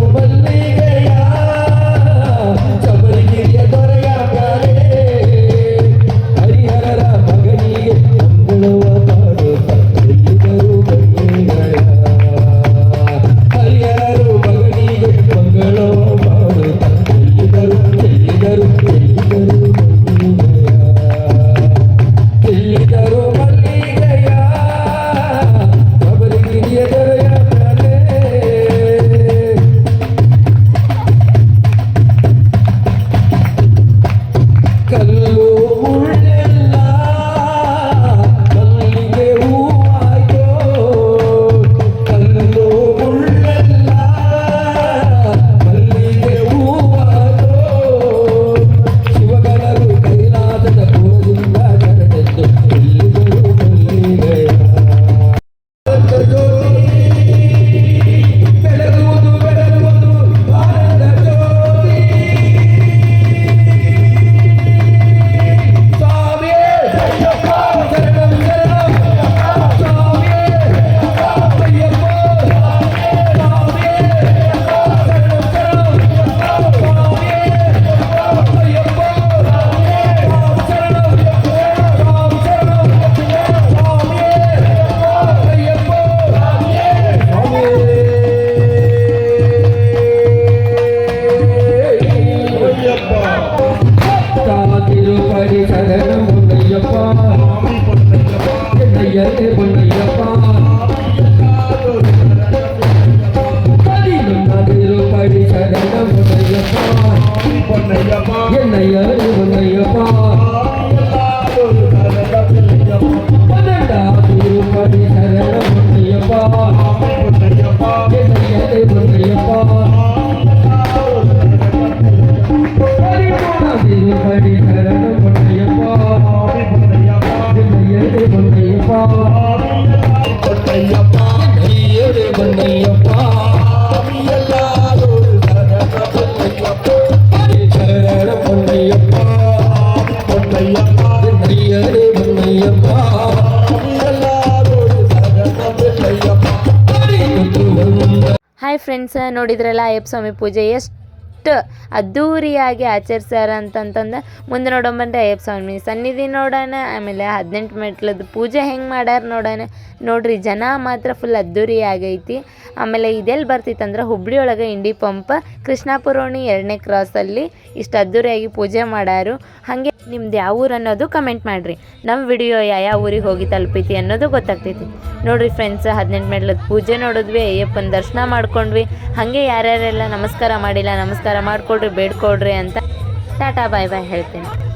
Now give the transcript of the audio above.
وبلغ திருப்படி சரணம் பொன்னையப்பா என்னையது பொன்னையப்பா திருப்படி சரணம் பொன்னையப்பா என்னையது ಹಾಯ್ ಫ್ರೆಂಡ್ಸ್ ನೋಡಿದ್ರಲ್ಲ ಅಯ್ಯಪ್ಪ ಸ್ವಾಮಿ ಪೂಜೆ ಎಷ್ಟು ಅದ್ಧೂರಿಯಾಗಿ ಆಚರಿಸ್ಯಾರ ಅಂತಂತಂದು ಮುಂದೆ ನೋಡೋಂಬಂದ್ರೆ ಅಯ್ಯಪ್ಪ ಸ್ವಾಮಿ ಸನ್ನಿಧಿ ನೋಡೋಣ, ಆಮೇಲೆ ಹದಿನೆಂಟು ಮೆಟ್ಲದ್ದು ಪೂಜೆ ಹೆಂಗೆ ಮಾಡ್ಯಾರ ನೋಡೋಣ. ನೋಡ್ರಿ, ಜನ ಮಾತ್ರ ಫುಲ್ ಅದ್ಧೂರಿ ಆಗೈತಿ. ಆಮೇಲೆ ಇದೆಲ್ಲಿ ಬರ್ತಿತ್ತು ಅಂದ್ರೆ ಹುಬ್ಳಿ ಒಳಗೆ ಇಂಡಿ ಪಂಪ್ ಕೃಷ್ಣಾಪುರೋಣಿ ಎರಡನೇ ಕ್ರಾಸಲ್ಲಿ ಇಷ್ಟು ಅದ್ಧೂರಿಯಾಗಿ ಪೂಜೆ ಮಾಡ್ಯಾರು. ಹಾಗೆ ನಿಮ್ದು ಯಾವ ಊರು ಅನ್ನೋದು ಕಮೆಂಟ್ ಮಾಡಿರಿ. ನಮ್ಮ ವಿಡಿಯೋ ಯಾವ ಊರಿಗೆ ಹೋಗಿ ತಲುಪೈತಿ ಅನ್ನೋದು ಗೊತ್ತಾಗ್ತೈತಿ. ನೋಡ್ರಿ ಫ್ರೆಂಡ್ಸ್ ಹದಿನೆಂಟು ಮೆಟ್ಲದ ಪೂಜೆ ನೋಡಿದ್ವಿ, ಅಯ್ಯಪ್ಪನ ದರ್ಶನ ಮಾಡ್ಕೊಂಡ್ವಿ. ಹಾಗೆ ಯಾರ್ಯಾರೆಲ್ಲ ನಮಸ್ಕಾರ ಮಾಡಿಲ್ಲ, ನಮಸ್ಕಾರ ಮಾಡ್ಕೊಡ್ರಿ ಬೇಡ್ಕೊಡ್ರಿ ಅಂತ ಟಾಟಾ ಬಾಯ್ ಬಾಯ್ ಹೇಳ್ತೀನಿ.